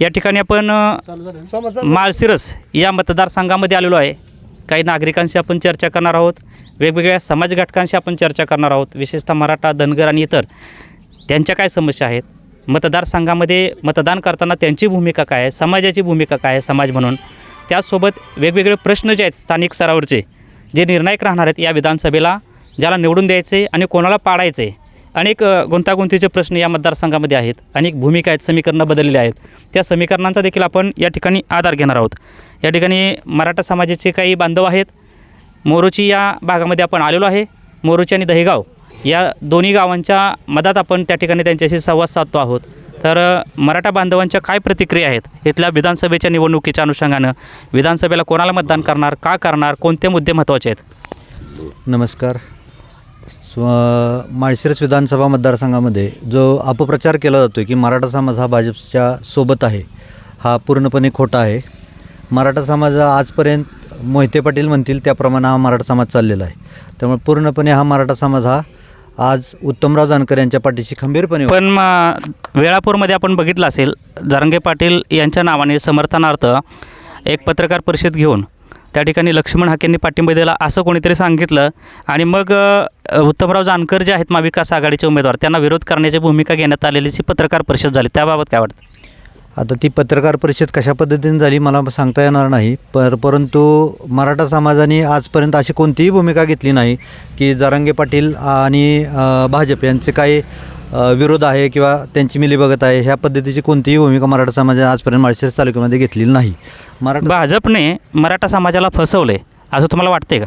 या ठिकाणी आपण माळशिरस या मतदारसंघामध्ये आलेलो आहे. काही नागरिकांशी आपण चर्चा करणार आहोत. वेगवेगळ्या समाज घटकांशी आपण चर्चा करणार आहोत. विशेषतः मराठा धनगर आणि इतर. त्यांच्या काय समस्या आहेत? मतदारसंघामध्ये मतदान करताना त्यांची भूमिका काय आहे? समाजाची भूमिका काय आहे समाज म्हणून? त्याचसोबत वेगवेगळे प्रश्न जे आहेत स्थानिक स्तरावरचे जे निर्णायक राहणार आहेत या विधानसभेला ज्याला निवडून द्यायचे आणि कोणाला पाडायचे? अनेक गुंतागुंतीचे प्रश्न या मतदारसंघामध्ये आहेत. अनेक भूमिका आहेत समीकरणं बदललेली आहेत. त्या समीकरणांचा देखील आपण या ठिकाणी आधार घेणार आहोत. या ठिकाणी मराठा समाजाचे काही बांधव आहेत. मोरोची या भागामध्ये आपण आलेलो आहे. मोरोची आणि दहेगाव या दोन्ही गावांच्या मधात आपण त्या ठिकाणी त्यांच्याशी संवाद साधतो आहोत. तर मराठा बांधवांच्या काय प्रतिक्रिया आहेत? इथल्या विधानसभेच्या निवडणुकीच्या अनुषंगानं विधानसभेला कोणाला मतदान करणार का करणार कोणते मुद्दे महत्त्वाचे आहेत? नमस्कार. स्व माळशिरस विधानसभा मतदारसंघामध्ये जो अपप्रचार केला जातो आहे की मराठा समाज हा भाजपच्या सोबत आहे हा पूर्णपणे खोटा आहे. मराठा समाज हा आजपर्यंत मोहिते पाटील म्हणतील त्याप्रमाणे हा मराठा समाज चाललेला आहे. त्यामुळे पूर्णपणे हा मराठा समाज हा आज उत्तमराव जानकर यांच्या पाठीशी खंबीरपणे पण वेळापूरमध्ये आपण बघितलं असेल जारंगे पाटील यांच्या नावाने समर्थनार्थ एक पत्रकार परिषद घेऊन त्या ठिकाणी लक्ष्मण हाकेंनी पाठिंबा दिला असं कोणीतरी सांगितलं. आणि मग उत्तमराव जानकर जे आहेत महाविकास आघाडीचे उमेदवार त्यांना विरोध करण्याची भूमिका घेण्यात आलेली जी पत्रकार परिषद झाली. त्याबाबत काय वाटतं? आता ती पत्रकार परिषद कशा पद्धतीने झाली मला सांगता येणार नाही. पर परंतु मराठा समाजाने आजपर्यंत अशी कोणतीही भूमिका घेतली नाही की जरांगे पाटील आणि भाजप यांचे काही विरोध आहे किंवा त्यांची मिलीभगत आहे ह्या पद्धतीची कोणतीही भूमिका मराठा समाजाने आजपर्यंत माळशिरस तालुक्यामध्ये घेतलेली नाही. मराठा भाजपने मराठा समाजाला फसवले असं तुम्हाला वाटते का?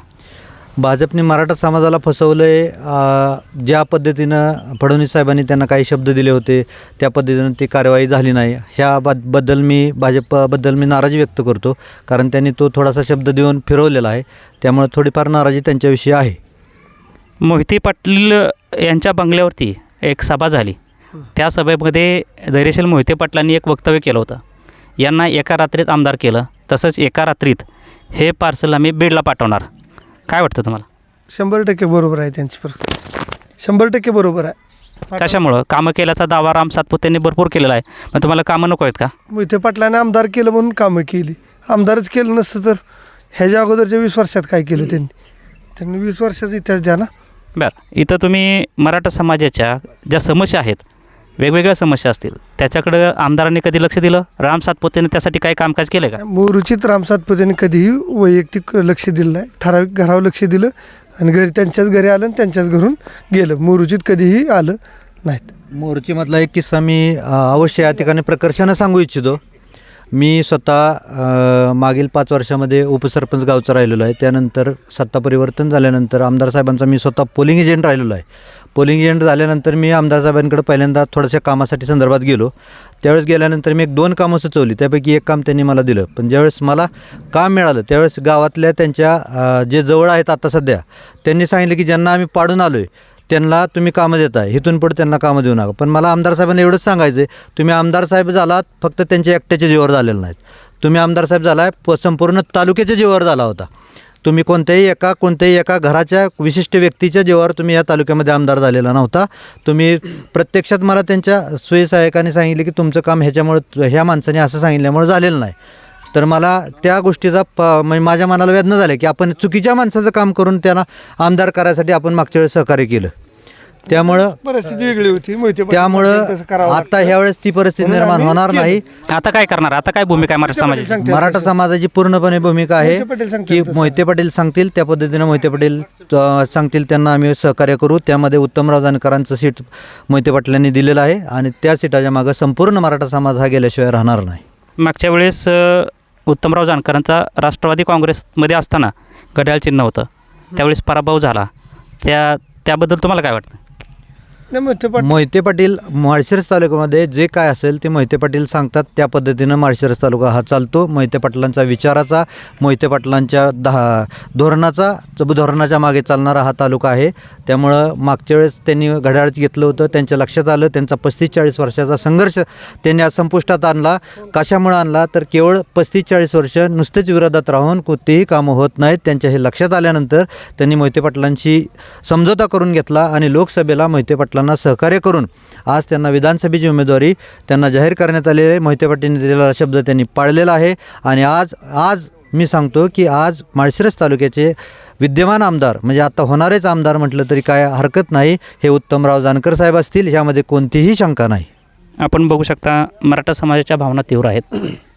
भाजपने मराठा समाजाला फसवलं आहे ज्या पद्धतीनं फडणवीस साहेबांनी त्यांना काही शब्द दिले होते त्या पद्धतीनं ती कार्यवाही झाली नाही. ह्या बदबद्दल मी भाजपबद्दल मी नाराजी व्यक्त करतो कारण त्यांनी तो थोडासा शब्द देऊन फिरवलेला आहे. त्यामुळे थोडीफार नाराजी त्यांच्याविषयी आहे. मोहिती पाटील यांच्या बंगल्यावरती एक सभा झाली. त्या सभेमध्ये धैर्यशील मोहिते पाटलांनी एक वक्तव्य केलं होतं. यांना एका रात्रीत आमदार केलं तसंच एका रात्रीत हे पार्सल आम्ही बीडला पाठवणार. काय वाटतं तुम्हाला? शंभर टक्के बरोबर आहे त्यांची पर शंभर टक्के बरोबर आहे. कशामुळं? कामं केल्याचा दावा राम सातपुतेंनी भरपूर केलेला आहे. मग तुम्हाला कामं नको आहेत का? मोहिते पाटलाने आमदार केलं म्हणून कामं केली. आमदारच केलं नसतं तर ह्याच्या अगोदरच्या वीस वर्षात काय केलं त्यांनी? त्यांनी वीस वर्षाचा इतिहास द्या ना. बरं. इथं तुम्ही मराठा समाजाच्या ज्या समस्या आहेत वेगवेगळ्या समस्या असतील त्याच्याकडं आमदारांनी कधी लक्ष दिलं? राम सातपुतेने त्यासाठी काही कामकाज केलं का? मोरुचित रामसातपतीने कधीही वैयक्तिक लक्ष दिलं नाही. ठराविक घरावर लक्ष दिलं आणि घरी त्यांच्याच घरी आलं आणि त्यांच्याच घरून गेलं. मोरुचित कधीही आलं नाहीत. मोर्चीमधला एक किस्सा मी अवश्य या ठिकाणी प्रकर्षानं सांगू इच्छितो. मी स्वतः मागील पाच वर्षामध्ये उपसरपंच गावचं राहिलेलो आहे. त्यानंतर सत्ता परिवर्तन झाल्यानंतर आमदार साहेबांचा मी स्वतः पोलिंग एजंट राहिलेलो आहे. पोलिंग एजंट झाल्यानंतर मी आमदार साहेबांकडे पहिल्यांदा थोड्याशा कामासाठी संदर्भात गेलो. त्यावेळेस गेल्यानंतर मी एक दोन कामं सुचवली. त्यापैकी एक काम त्यांनी मला दिलं. पण ज्यावेळेस मला काम मिळालं त्यावेळेस गावातल्या त्यांच्या जे जवळ आहेत आता सध्या त्यांनी सांगितलं की ज्यांना आम्ही पाडून आलो आहे त्यांना तुम्ही कामं देताय. इथून पुढे त्यांना कामं देऊ नका. पण मला आमदार साहेबांना एवढंच सांगायचं आहे तुम्ही आमदार साहेब झालात फक्त त्यांच्या एकट्याच्या जीवावर झालेलं नाहीत. तुम्ही आमदार साहेब झालाय प संपूर्ण तालुक्याच्या जीवावर झाला होता. तुम्ही कोणत्याही एका कोणत्याही एका घराच्या विशिष्ट व्यक्तीच्या जीवावर तुम्ही या तालुक्यामध्ये आमदार झालेला नव्हता. तुम्ही प्रत्यक्षात मला त्यांच्या स्वयंसहायकाने सांगितले की तुमचं काम ह्याच्यामुळं ह्या माणसाने असं सांगितल्यामुळे झालेलं नाही. तर मला त्या गोष्टीचा प म्हणजे माझ्या मनाला वेदना झाल्या की आपण चुकीच्या माणसाचं काम करून त्यांना आमदार करायसाठी आपण मागच्या वेळेस सहकार्य केलं त्यामुळं परिस्थिती वेगळी होती त्यामुळं आता लागतं. ह्या वेळेस ती परिस्थिती निर्माण होणार. नाही आता काय करणार आता काय भूमिका आहे मराठा समाजाची मराठा. समाजाची पूर्णपणे भूमिका आहे की. मोहिते पाटील सांगतील त्या पद्धतीनं मोहिते पाटील सांगतील त्यांना आम्ही सहकार्य करू त्यामध्ये उत्तमराव जानकरांचं सीट मोहिते पाटलांनी दिलेलं आहे आणि त्या सीटाच्या मागं संपूर्ण मराठा समाज हा गेल्याशिवाय राहणार नाही मागच्या वेळेस उत्तमराव जानकरांचा राष्ट्रवादी काँग्रेसमध्ये असताना घड्याळ चिन्ह होतं. त्यावेळेस पराभव झाला. त्या त्याबद्दल तुम्हाला काय वाटतं? नाही मोहिते पाटील. मोहिते पाटील माळशिरस तालुक्यामध्ये जे काय असेल ते मोहिते पाटील सांगतात. त्या पद्धतीनं माळशिरस तालुका हा चालतो. मोहिते पाटलांचा विचाराचा मोहिते पाटलांच्या दहा धोरणाचा धोरणाच्या मागे चालणारा हा तालुका आहे. त्यामुळं मागच्या वेळेस त्यांनी घड्याळ घेतलं होतं. त्यांच्या लक्षात आलं. त्यांचा पस्तीस चाळीस वर्षाचा संघर्ष त्यांनी आज संपुष्टात आणला. कशामुळं आणला? तर केवळ पस्तीस चाळीस वर्ष नुसतेच विरोधात राहून कोणतीही कामं होत नाहीत. त्यांच्या हे लक्षात आल्यानंतर त्यांनी मोहिते पाटलांशी समझोता करून घेतला आणि लोकसभेला मोहिते पाटलां पाटलांना सहकार्य करून आज त्यांना विधानसभेची उमेदवारी त्यांना जाहीर करण्यात आलेली आहे. मोहिते पाटील दिलेला शब्द त्यांनी पाळलेला आहे. आणि आज आज मी सांगतो की आज माळशिरस तालुक्याचे विद्यमान आमदार म्हणजे आता होणारेच आमदार म्हटलं तरी काय हरकत नाही. हे उत्तमराव जानकर साहेब असतील ह्यामध्ये कोणतीही शंका नाही. आपण बघू शकता मराठा समाजाच्या भावना तीव्र आहेत.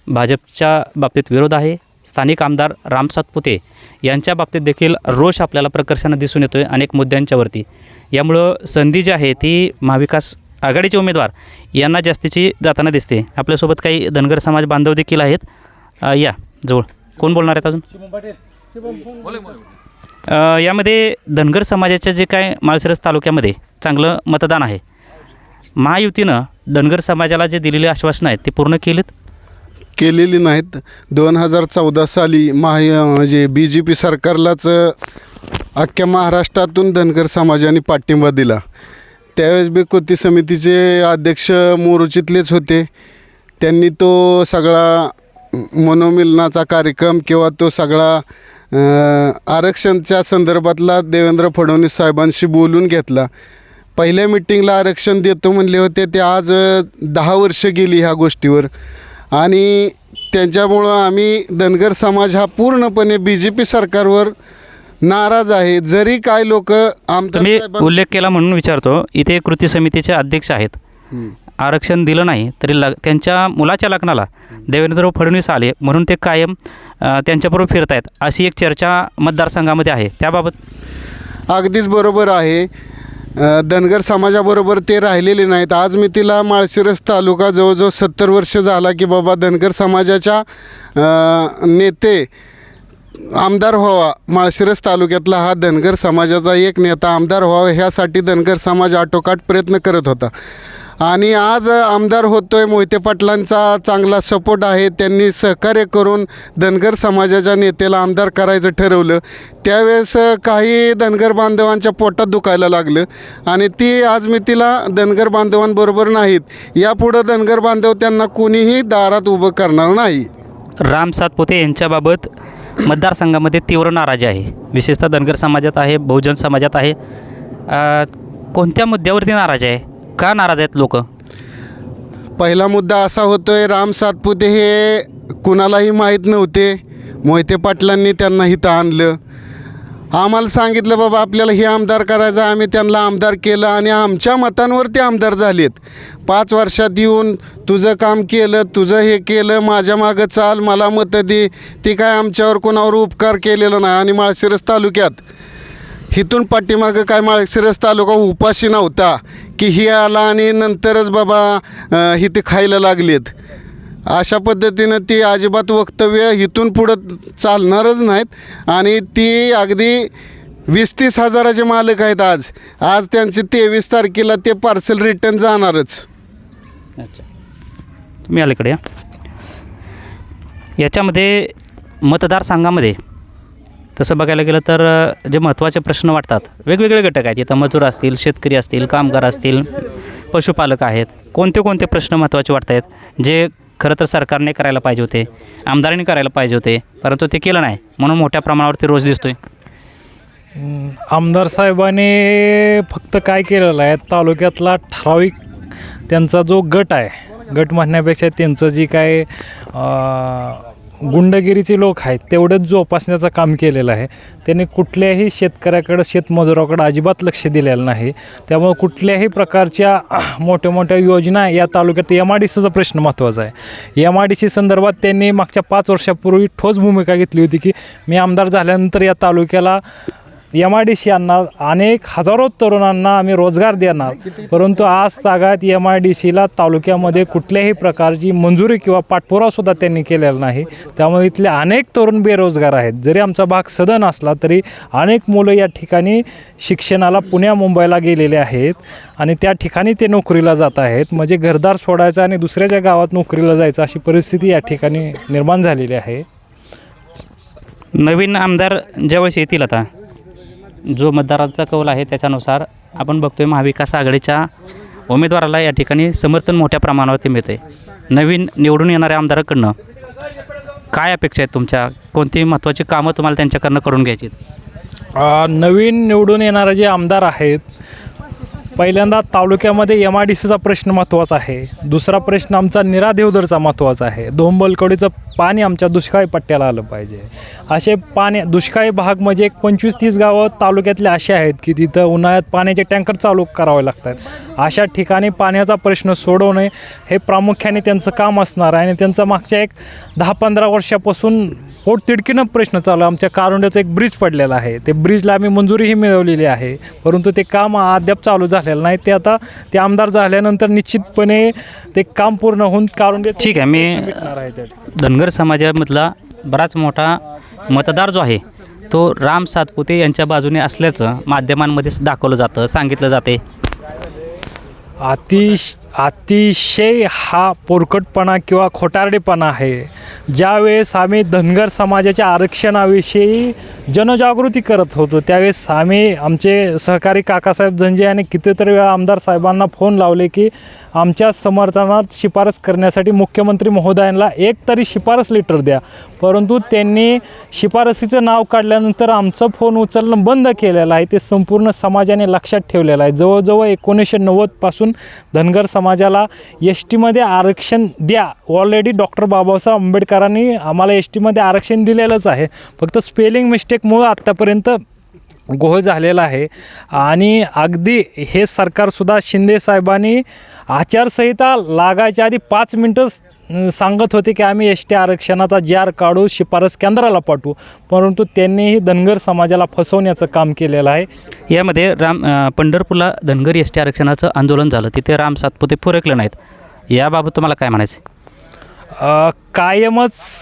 भाजपच्या बाबतीत विरोध आहे. स्थानिक आमदार राम सातपुते यांच्या बाबतीत देखील रोष आपल्याला प्रकर्षानं दिसून येतो आहे अनेक मुद्द्यांच्यावरती. यामुळं संधी जी आहे ती महाविकास आघाडीचे उमेदवार यांना जास्तीची जाताना दिसते. आपल्यासोबत काही धनगर समाज बांधव देखील आहेत. या जवळ. कोण बोलणार आहेत अजून? यामध्ये धनगर समाजाच्या जे काय माळशिरस तालुक्यामध्ये चांगलं मतदान आहे. महायुतीनं धनगर समाजाला जे दिलेले आश्वासनं आहेत ते पूर्ण केलेत? केलेली नाहीत. दोन हजार चौदा साली महा म्हणजे बी जे पी सरकारलाच अख्ख्या महाराष्ट्रातून धनगर समाजाने पाठिंबा दिला. त्यावेळेस बी कृती समितीचे अध्यक्ष मोरुचितलेच होते. त्यांनी तो सगळा मनोमिलनाचा कार्यक्रम किंवा तो सगळा आरक्षणच्या संदर्भातला देवेंद्र फडणवीस साहेबांशी बोलून घेतला. पहिल्या मिटिंगला आरक्षण देतो म्हणले होते ते आज दहा वर्ष गेली ह्या गोष्टीवर. आणि त्यांच्यामुळं आम्ही धनगर समाज हा पूर्णपणे बी जे पी सरकारवर नाराज आहे. जरी काय लोक तुम्ही उल्लेख केला म्हणून विचारतो इथे कृती समितीचे अध्यक्ष आहेत. आरक्षण दिलं नाही तरी लग त्यांच्या मुलाच्या लग्नाला देवेंद्र फडणवीस आले म्हणून ते कायम त्यांच्याबरोबर फिरतायत अशी एक चर्चा मतदारसंघामध्ये आहे. त्याबाबत अगदीच बरोबर आहे. अ, धनगर समाजाबरोबर ते राहिलेले नाहीत. आज मी तिला माळशिरस तालुका जवळजवळ सत्तर वर्ष झाला की बाबा धनगर समाजाच्या अ, नेते आमदार व्हावा. माळशिरस तालुक्यातला हा धनगर समाजाचा एक नेता आमदार व्हावा ह्यासाठी धनगर समाज आटोकाट प्रयत्न करत होता. आणि आज आमदार होतोय मोहिते पाटलांचा चांगला सपोर्ट आहे. त्यांनी सहकार्य करून धनगर समाजाच्या नेत्याला आमदार करायचं ठरवलं. त्यावेळेस काही धनगर बांधवांच्या पोटात दुखायला लागलं आणि ती आज मी तिला धनगर बांधवांबरोबर नाहीत. यापुढं धनगर बांधव त्यांना कोणीही दारात उभं करणार नाही. राम सातपुते यांच्याबाबत मतदारसंघामध्ये तीव्र नाराजी आहे. विशेषतः धनगर समाजात आहे बहुजन समाजात आहे. कोणत्या मुद्द्यावरती नाराज आहे? का नाराज आहेत लोक? पहिला मुद्दा असा होतोय राम सातपुते हे कुणालाही माहीत नव्हते. मोहिते पाटलांनी त्यांना इथं आणलं. आम्हाला सांगितलं बाबा आपल्याला हे आमदार करायचं आम्ही त्यांना आमदार केलं आणि आमच्या मतांवर ते आमदार झालेत. पाच वर्षात येऊन तुझं काम केलं तुझं हे केलं माझ्या मागं चाल मला मतं दे. ती काय आमच्यावर कोणावर उपकार केलेला नाही आणि माळशिरस तालुक्यात इथून पाठीमागं काय माळशिरस तालुका उपाशी नव्हता की ही आला आणि नंतरच बाबा अं, इथे खायला लागलेत. अशा पद्धतीनं ती अजिबात वक्तव्य इथून पुढं चालणारच नाहीत आणि ती अगदी वीस तीस हजाराचे मालक आहेत आज. आज त्यांचे तेवीस तारखेला ते पार्सल रिटर्न जाणारच. अच्छा. तुम्ही अलीकडे या. याच्यामध्ये मतदारसंघामध्ये तसं बघायला गेलं तर जे महत्त्वाचे प्रश्न वाटतात वेगवेगळे घटक आहेत. इथं मजूर असतील शेतकरी असतील कामगार असतील पशुपालक आहेत. कोणते कोणते प्रश्न महत्त्वाचे वाटत आहेत जे खरं तर सरकारने करायला पाहिजे होते आमदारांनी करायला पाहिजे होते परंतु ते केलं नाही. म्हणून मोठ्या प्रमाणावरती रोज दिसतोय. आमदार साहेबांनी फक्त काय केलेलं आहे? तालुक्यातला ठराविक त्यांचा जो गट आहे गट म्हणण्यापेक्षा त्यांचं जी काय गुंडगिरीचे लोक आहेत तेवढंच जोपासण्याचं काम केलेलं आहे. त्यांनी कुठल्याही शेतकऱ्याकडं शेतमजुराकडं अजिबात लक्ष दिलेलं नाही. त्यामुळे कुठल्याही प्रकारच्या मोठ्या मोठ्या योजना या तालुक्यात एम आय डी सीचा प्रश्न महत्त्वाचा आहे. एम आय डी सी संदर्भात त्यांनी मागच्या पाच वर्षापूर्वी ठोस भूमिका घेतली होती की मी आमदार झाल्यानंतर या तालुक्याला एम आय डी सी आणणार अनेक हजारो तरुणांना आम्ही रोजगार देणार. परंतु आज तागात एम आय डी सीला तालुक्यामध्ये कुठल्याही प्रकारची मंजुरी किंवा पाठपुरावासुद्धा त्यांनी केलेला नाही. त्यामुळे इथले अनेक तरुण बेरोजगार आहेत. जरी आमचा भाग सदन असला तरी अनेक मुलं या ठिकाणी शिक्षणाला पुण्या मुंबईला गेलेले आहेत आणि त्या ठिकाणी ते नोकरीला जात आहेत. म्हणजे घरदार सोडायचं आणि दुसऱ्याच्या गावात नोकरीला जायचं अशी परिस्थिती या ठिकाणी निर्माण झालेली आहे. नवीन आमदार ज्यावेळेस येतील आता? जो मतदारांचा कौल आहे त्याच्यानुसार आपण बघतोय महाविकास आघाडीच्या उमेदवाराला या ठिकाणी समर्थन मोठ्या प्रमाणावरती मिळते नवीन निवडून येणाऱ्या आमदाराकडनं काय अपेक्षा आहेत तुमच्या? कोणती महत्त्वाची कामं तुम्हाला त्यांच्याकडनं करून घ्यायची नवीन निवडून येणारे जे आमदार आहेत पहिल्यांदा तालुक्यामध्ये एम आय डी सीचा प्रश्न महत्त्वाचा आहे. दुसरा प्रश्न आमचा निरा देवदरचा महत्त्वाचा आहे. धोंबलकडीचं पाणी आमच्या दुष्काळी पट्ट्याला आलं पाहिजे. असे पाणी दुष्काळी भाग म्हणजे एक पंचवीस तीस गावं तालुक्यातले असे आहेत की तिथं उन्हाळ्यात पाण्याचे टँकर चालू करावे लागतात. अशा ठिकाणी पाण्याचा प्रश्न सोडवणे हे प्रामुख्याने त्यांचं काम असणार आहे आणि त्यांचा मागच्या एक दहा पंधरा वर्षापासून पोटतिडकीनं प्रश्न चालू आहे. आमच्या कारुंड्याचं एक ब्रिज पडलेलं आहे. ते ब्रिजला आम्ही मंजुरीही मिळवलेली आहे. परंतु ते काम अद्याप चालू झालेलं नाही. ते आता ते आमदार झाल्यानंतर निश्चितपणे ते काम पूर्ण होऊन कारुंडे ठीक आहे मी. धनगर समाजामधला बराच मोठा मतदार जो आहे तो राम सातपुते यांच्या बाजूने असल्याचं माध्यमांमध्ये दाखवलं जातं सांगितलं जाते. अतिश अतिशय हा पोरकटपणा किंवा खोटारडेपणा आहे. ज्यावेळेस आम्ही धनगर समाजाच्या आरक्षणाविषयी जनजागृती करत होतो त्यावेळेस आम्ही आमचे सहकारी काकासाहेब झंजे यांनी कितीतरी वेळा आमदार साहेबांना फोन लावले की आमच्या समर्थनात शिफारस करण्यासाठी मुख्यमंत्री महोदयांना एक तरी शिफारस लेटर द्या. परंतु त्यांनी शिफारसीचं नाव काढल्यानंतर आमचं फोन उचलणं बंद केलेलं आहे ते संपूर्ण समाजाने लक्षात ठेवलेलं आहे. जवळजवळ एकोणीसशे नव्वदपासून धनगर समाजाला एस टीमध्ये आरक्षण द्या. ऑलरेडी डॉक्टर बाबासाहेब आंबेडकरांनी आम्हाला एस टीमध्ये आरक्षण दिलेलंच आहे. फक्त स्पेलिंग मिस्टेकमुळं आत्तापर्यंत गोह झालेला आहे. आणि अगदी हे सरकारसुद्धा शिंदे साहेबांनी आचारसंहिता लागायच्या आधी पाच मिनटं सांगत होते की आम्ही एस टी आरक्षणाचा जार काढू शिफारस केंद्राला पाठवू. परंतु त्यांनीही धनगर समाजाला फसवण्याचं काम केलेलं आहे. यामध्ये राम पंढरपूरला धनगर एस टी आरक्षणाचं आंदोलन झालं. तिथे राम सातपुते फुरकले नाहीत. याबाबत तुम्हाला काय म्हणायचं कायमच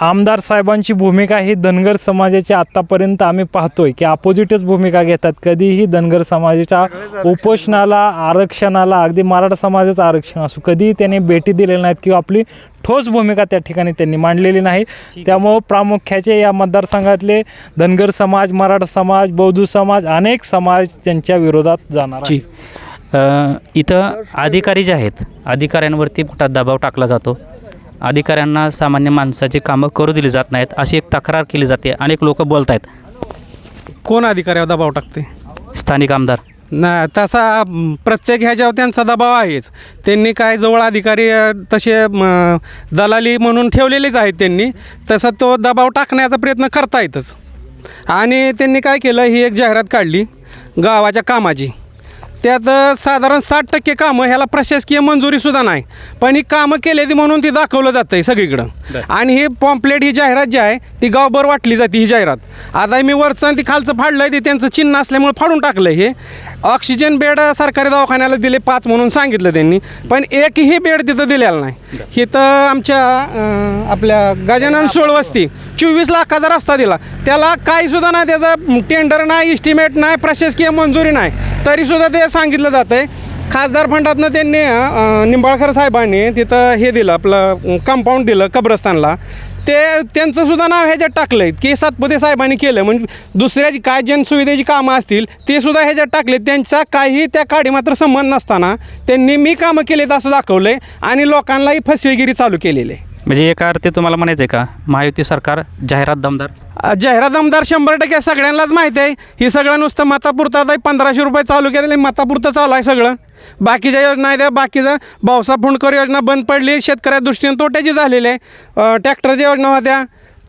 आमदार साहेबांची भूमिका ही धनगर समाजाची आत्तापर्यंत आम्ही पाहतोय की अपोजिटच भूमिका घेतात. कधीही धनगर समाजाच्या उपोषणाला आरक्षणाला अगदी मराठा समाजाचं आरक्षण असो कधीही त्यांनी भेटी दिलेल्या नाहीत किंवा आपली ठोस भूमिका त्या ठिकाणी त्यांनी मांडलेली नाही. त्यामुळं प्रामुख्याचे या मतदारसंघातले धनगर समाज मराठा समाज बौद्ध समाज अनेक समाज त्यांच्या विरोधात जाणार इथं अधिकारी जे आहेत अधिकाऱ्यांवरती मोठा दबाव टाकला जातो. अधिकाऱ्यांना सामान्य माणसाची कामं करू दिली जात नाहीत अशी एक तक्रार केली जाते. अनेक लोक बोलत आहेत कोण अधिकाऱ्यावर दबाव टाकते? स्थानिक आमदार. ना तसा प्रत्येक ह्याच्यावर त्यांचा दबाव आहेच. त्यांनी काय जवळ अधिकारी अ, तसे म, दलाली म्हणून ठेवलेलेच आहेत त्यांनी. तसा तो दबाव टाकण्याचा प्रयत्न करतायतच. आणि त्यांनी काय केलं ही एक जाहिरात काढली गावाच्या कामाची. त्यात साधारण साठ टक्के कामं ह्याला प्रशासकीय मंजुरीसुद्धा नाही. पण ही कामं केली म्हणून ती दाखवलं जातं आहे सगळीकडं आणि ही पॉम्पलेट ही जाहिरात जी आहे ती गावभर वाटली जाते ही जाहिरात. आता मी वरचं आणि ती खालचं फाडलं आहे ते त्यांचं चिन्ह असल्यामुळे फाडून टाकलं हे. ऑक्सिजन बेड सरकारी दवाखान्याला दिले पाच म्हणून सांगितलं त्यांनी. पण एकही बेड तिथं दिलेला नाही. हे तर आमच्या अं, आपल्या गजानन सोळवस्ती चोवीस लाखाचा रस्ता दिला. त्याला काहीसुद्धा नाही त्याचं टेंडर नाही इस्टिमेट नाही प्रशासकीय मंजुरी नाही. तरीसुद्धा ते सांगितलं जातं आहे खासदार फंडातनं त्यांनी अं, निंबाळकर साहेबांनी तिथं हे दिलं आपलं कंपाऊंड दिलं कब्रस्तानला. ते त्यांचं सुद्धा नाव ह्याच्यात टाकलं आहे की सातपुते साहेबांनी केलं. म्हणजे दुसऱ्याची काय जनसुविधेची कामं असतील ते सुद्धा ह्याच्यात टाकले त्यांचा काही त्या काडी मात्र संबंध नसताना त्यांनी मी कामं केलेत असं दाखवलं आहे आणि लोकांनाही फसवेगिरी चालू केलेली आहे. म्हणजे एका अर्थी तुम्हाला म्हणायचं आहे का? महायुती सरकार जाहिरात दमदार? जाहिरात आमदार शंभर टक्के सगळ्यांनाच माहिती आहे. ही सगळं नुसतं मतापुरतं आता पंधराशे रुपये चालू केलेले मतापुरतं चालू आहे सगळं. बाकीच्या योजना आहेत त्या बाकीचं भाऊसा फुंडकर योजना बंद पडली. शेतकऱ्या दृष्टीने तोट्याची झालेली आहे. ट्रॅक्टरच्या योजना होत्या.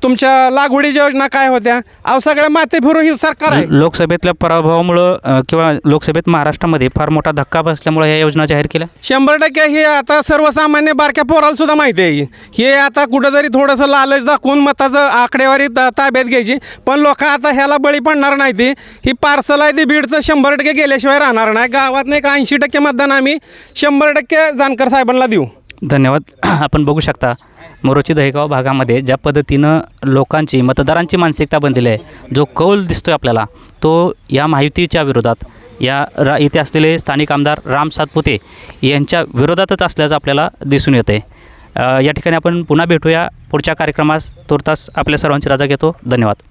तुमच्या लागवडीच्या योजना काय होत्या? अहो सगळ्या माते फिरू ही सरकार आहे. लोकसभेतल्या पराभवामुळं अ, किंवा लोकसभेत महाराष्ट्रामध्ये फार मोठा धक्का बसल्यामुळे या योजना जाहीर केल्या? शंभर टक्के हे आता सर्वसामान्य बारक्या पोराला सुद्धा माहिती आहे. हे आता कुठंतरी थोडंसं लालच दाखवून मताचं आकडेवारी ता ताब्यात घ्यायची. पण लोक आता ह्याला बळी पडणार नाही ती ही पार्सल आहे ती बीडचं शंभर टक्के गेल्याशिवाय राहणार नाही. गावात एक ऐंशी टक्के मतदान आम्ही शंभर टक्के जानकर साहेबांना देऊ. धन्यवाद. आपण बघू शकता मोरोची दहेगाव भागामध्ये ज्या पद्धतीनं लोकांची मतदारांची मानसिकता बनलेली आहे जो कौल दिसतो आहे आपल्याला तो या माहितीच्या विरोधात या रा इथे असलेले स्थानिक आमदार राम सातपुते यांच्या विरोधातच असल्याचं आपल्याला दिसून येते या ठिकाणी आपण पुन्हा भेटूया. पुढच्या कार्यक्रमास तुर्तास आपल्या सर्वांची रजा घेतो. धन्यवाद.